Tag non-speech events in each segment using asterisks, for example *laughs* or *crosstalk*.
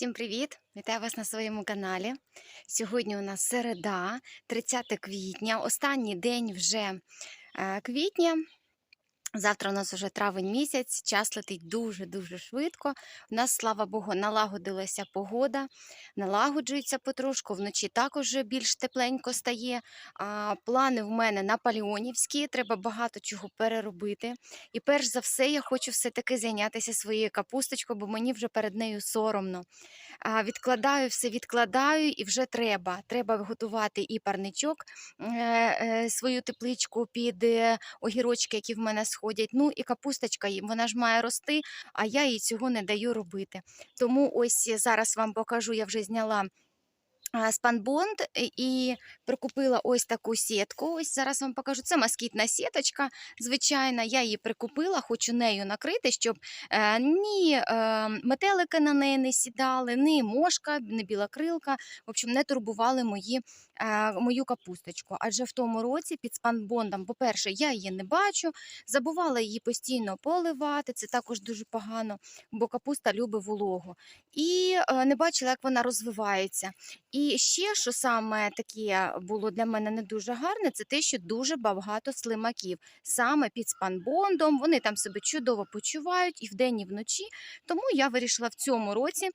Всім привіт! Вітаю вас на своєму каналі. Сьогодні у нас середа, 30 квітня, останній день вже е, квітня. Завтра у нас вже травень місяць, час летить дуже-дуже швидко. У нас, слава Богу, налагодилася погода, налагоджується потрошку, вночі також більш тепленько стає. А, плани в мене наполеонівські, треба багато чого переробити. І перш за все, я хочу все-таки зайнятися своєю капусточкою, бо мені вже перед нею соромно. А, відкладаю все, відкладаю, і вже треба. Треба готувати і парничок, е, е, свою тепличку під е, огірочки, які в мене сходять. Ну і капусточка, вона ж має рости, а я їй цього не даю робити. Тому ось зараз вам покажу, я вже зняла. Спанбонд і- і прикупила ось таку сітку. Ось зараз вам покажу. Це москітна сіточка, звичайна. Я її прикупила, хочу нею накрити, щоб е, ні е, метелики на неї не сідали, ні мошка, ні білокрилка, в общем, не турбували мої, е, мою капусточку. Адже в тому році під спанбондом, по-перше, я її не бачу, забувала її постійно поливати. Це також дуже погано, бо капуста любить вологу. І не бачила, як вона розвивається. І ще, що саме таке було для мене не дуже гарне, це те, що дуже багато слимаків саме під спанбондом. Вони там себе чудово почувають і вдень, і вночі. Тому я вирішила в цьому році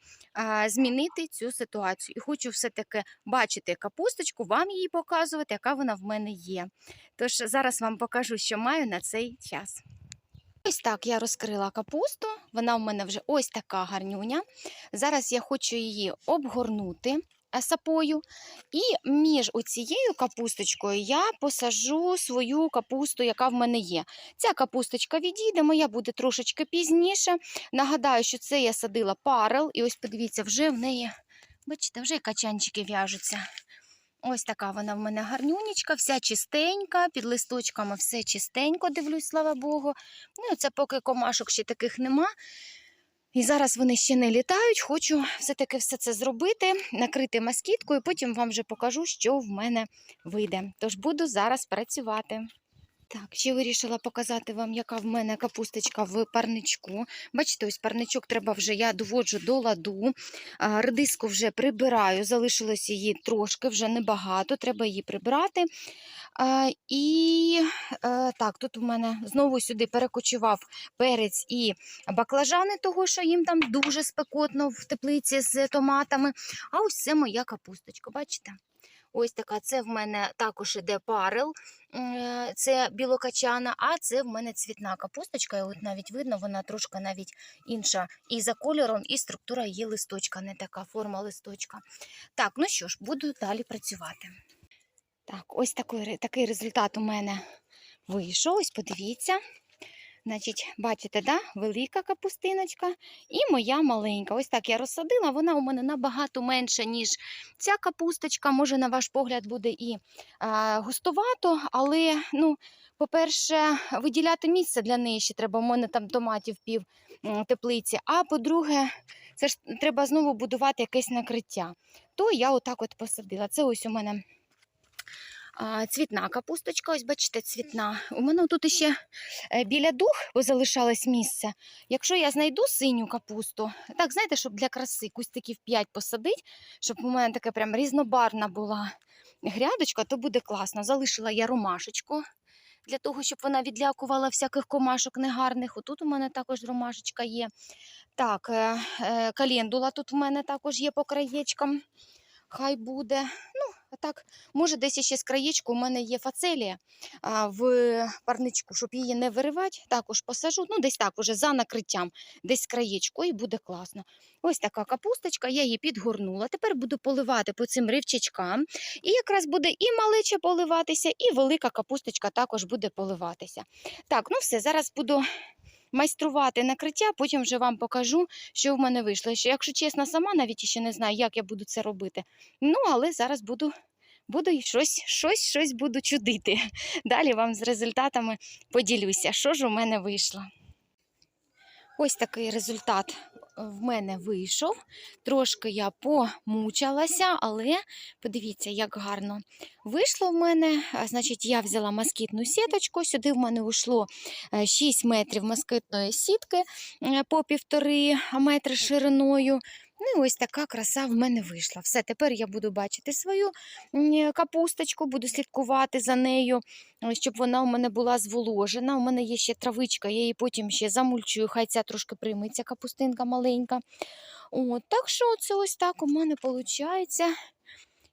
змінити цю ситуацію. І хочу все-таки бачити капусточку, вам її показувати, яка вона в мене є. Тож зараз вам покажу, що маю на цей час. Ось так я розкрила капусту. Вона в мене вже ось така гарнюня. Зараз я хочу її обгорнути сапою. І між оцією капусточкою я посажу свою капусту, яка в мене є. Ця капусточка відійде, моя буде трошечки пізніше. Нагадаю, що це я садила парел, і ось подивіться, вже в неї, бачите, вже качанчики в'яжуться. Ось така вона в мене гарнюнічка, вся чистенька, під листочками все чистенько, дивлюсь, слава Богу. Ну, це поки комашок ще таких нема. І зараз вони ще не літають. Хочу все-таки все це зробити, накрити маскітку і потім вам вже покажу, що в мене вийде. Тож буду зараз працювати. Так, ще вирішила показати вам, яка в мене капусточка в парничку. Бачите, ось парничок треба вже я доводжу до ладу. Редиску вже прибираю, залишилось її трошки, вже небагато, треба її прибрати. І е, так, тут у мене знову сюди перекочував перець і баклажани, того що їм там дуже спекотно в теплиці з томатами. А ось це моя капусточка, бачите? Ось така, це в мене також іде парел, е, це білокачана, а це в мене цвітна капусточка. І от навіть видно, вона трошки навіть інша і за кольором, і структура її листочка, не така форма листочка. Так, ну що ж, буду далі працювати. Так, ось такий, такий результат у мене вийшов. Ось подивіться. Значить, бачите, да? велика капустиночка і моя маленька. Ось так я розсадила. Вона у мене набагато менша, ніж ця капусточка. Може, на ваш погляд, буде і а, густовато, але, ну, по-перше, виділяти місце для неї ще треба. У мене там томатів пів теплиці. А по-друге, це ж треба знову будувати якесь накриття. То я отак от посадила. Це ось у мене цвітна капусточка, ось бачите, цвітна. У мене тут ще е, біля дух залишалось місце. Якщо я знайду синю капусту, так, знаєте, щоб для краси кустиків 5 посадити, щоб у мене така прям різнобарна була грядочка, то буде класно. Залишила я ромашечку. Для того, щоб вона відлякувала всяких комашок негарних. Отут у мене також ромашечка є. Так, е, е, календула тут у мене також є по краєчкам. Хай буде. Так, може, десь ще з краєчку у мене є фацелія а, в парничку, щоб її не виривати, також посажу. Ну, десь так, уже за накриттям, десь краєчку, і буде класно. Ось така капусточка, я її підгорнула. Тепер буду поливати по цим ривчачкам. І якраз буде і малеча поливатися, і велика капусточка також буде поливатися. Так, ну все, зараз буду. Майструвати накриття, потім вже вам покажу, що в мене вийшло. Якщо чесно, сама навіть ще не знаю, як я буду це робити. Ну, але зараз буду, буду щось, щось, щось буду чудити. *laughs* Далі вам з результатами поділюся, що ж у мене вийшло. Ось такий результат в мене вийшов. Трошки я помучалася, але подивіться, як гарно вийшло в мене. Значить, я взяла москітну сіточку. Сюди в мене йшло 6 метрів москітної сітки е, по півтори метри шириною. Ну і ось така краса в мене вийшла. Все, тепер я буду бачити свою капусточку, буду слідкувати за нею, е, щоб вона у мене була зволожена. У мене є ще травичка, я її потім ще замульчую, хай ця трошки прийметься капустинка маленька. От, так що це ось так у мене виходить.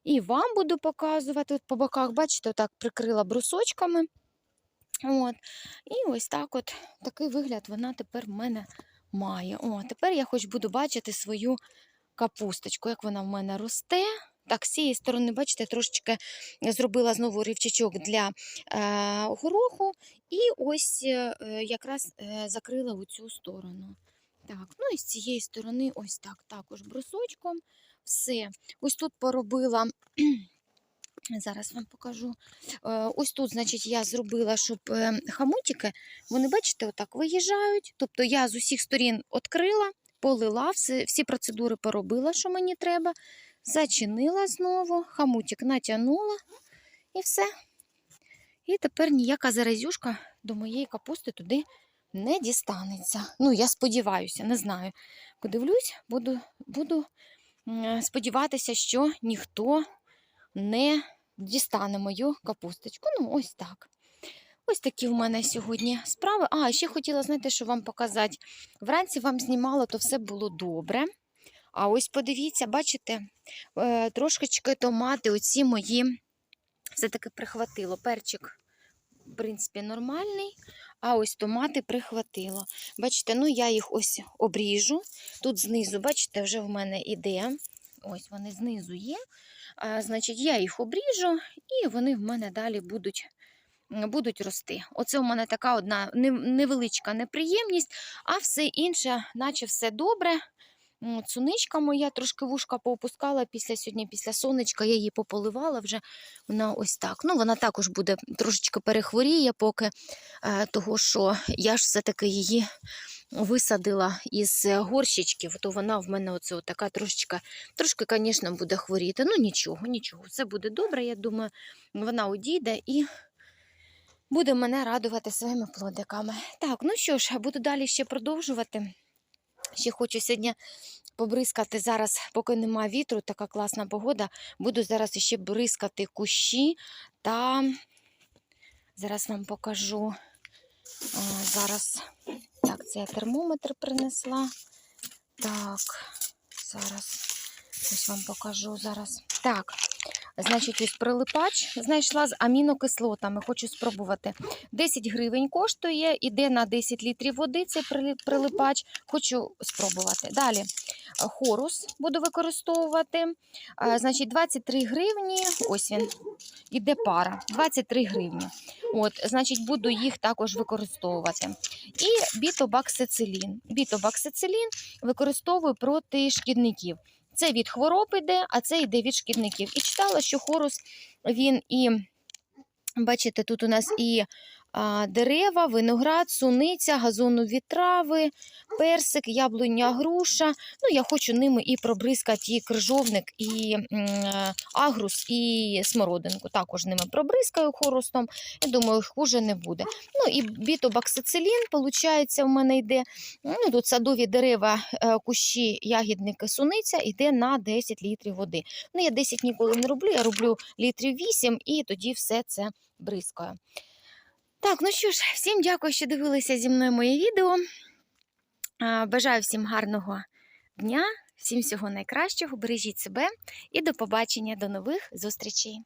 І вам буду показувати. От по боках, бачите, отак прикрила брусочками. От. І ось так от такий вигляд вона тепер в мене має. О, тепер я хоч буду бачити свою капусточку, як вона в мене росте. Так, з цієї сторони, бачите, трошечки зробила знову рівчачок для е, гороху, і ось е, якраз е, закрила у цю сторону. Так, ну і з цієї сторони, ось так, також брусочком. Все. Ось тут поробила. Зараз вам покажу. Е, Ось тут, значить, я зробила, щоб е, хамутики, вони, бачите, отак виїжджають. Тобто я з усіх сторін відкрила, полила, всі процедури поробила, що мені треба. Зачинила знову, хамутик натягнула і все. І тепер ніяка заразюшка до моєї капусти туди не дістанеться. Ну, я сподіваюся, не знаю. Подивлюсь, буду, буду сподіватися, що ніхто не дістане мою капусточку. Ну, ось так. Ось такі в мене сьогодні справи. А, ще хотіла, знаєте, що вам показати. Вранці вам знімала, то все було добре. А ось подивіться, бачите, е, трошечки томати, оці мої все-таки прихватило. Перчик, в принципі, нормальний, а ось томати прихватило. Бачите, ну я їх ось обріжу. Тут знизу, бачите, вже в мене іде. Ось вони знизу є. Значить, я їх обріжу, і вони в мене далі будуть, будуть рости. Оце у мене така одна невеличка неприємність, а все інше, наче все добре. Цуничка моя трошки вушка поопускала після сьогодні, після сонечка, я її пополивала вже. Вона ось так. Ну, вона також буде трошечки перехворіє, поки е, того, що я ж все-таки її висадила із е, горщичків, то вона в мене оце така трошечка, трошки, звісно, буде хворіти. Ну нічого, нічого, все буде добре. Я думаю, вона одійде і буде мене радувати своїми плодиками. Так, ну що ж, буду далі ще продовжувати. Ще хочу сьогодні побризкати зараз, поки нема вітру, така класна погода. Буду зараз ще бризкати кущі та зараз вам покажу. Зараз це я термометр принесла. Так, зараз ось вам покажу зараз. Так, значить, ось прилипач знайшла з амінокислотами. Хочу спробувати. 10 гривень коштує, іде на 10 літрів води. Цей прилипач. Хочу спробувати. Далі хорус буду використовувати. Значить, 23 гривні. Ось він. Іде пара. 23 гривні. От, значить, буду їх також використовувати. І бітобаксицилін. Бітобаксицилін використовую проти шкідників. Це від хвороб йде, а це йде від шкідників. І читала, що хорус він і, бачите, тут у нас і дерева, виноград, суниця, газонові трави, персик, яблуня, груша. Ну, я хочу ними і пробризкати і крижовник, і агрус, і смородинку. Також ними пробризкаю хорустом. Я думаю, хуже не буде. Ну і бітобаксицилін, виходить, у мене йде. Ну, тут садові дерева, е, кущі, ягідники, суниця йде на 10 літрів води. Ну, я 10 ніколи не роблю, я роблю літрів 8 і тоді все це бризкаю. Так, ну що ж, всім дякую, що дивилися зі мною моє відео. Бажаю всім гарного дня, всім всього найкращого. Бережіть себе і до побачення, до нових зустрічей.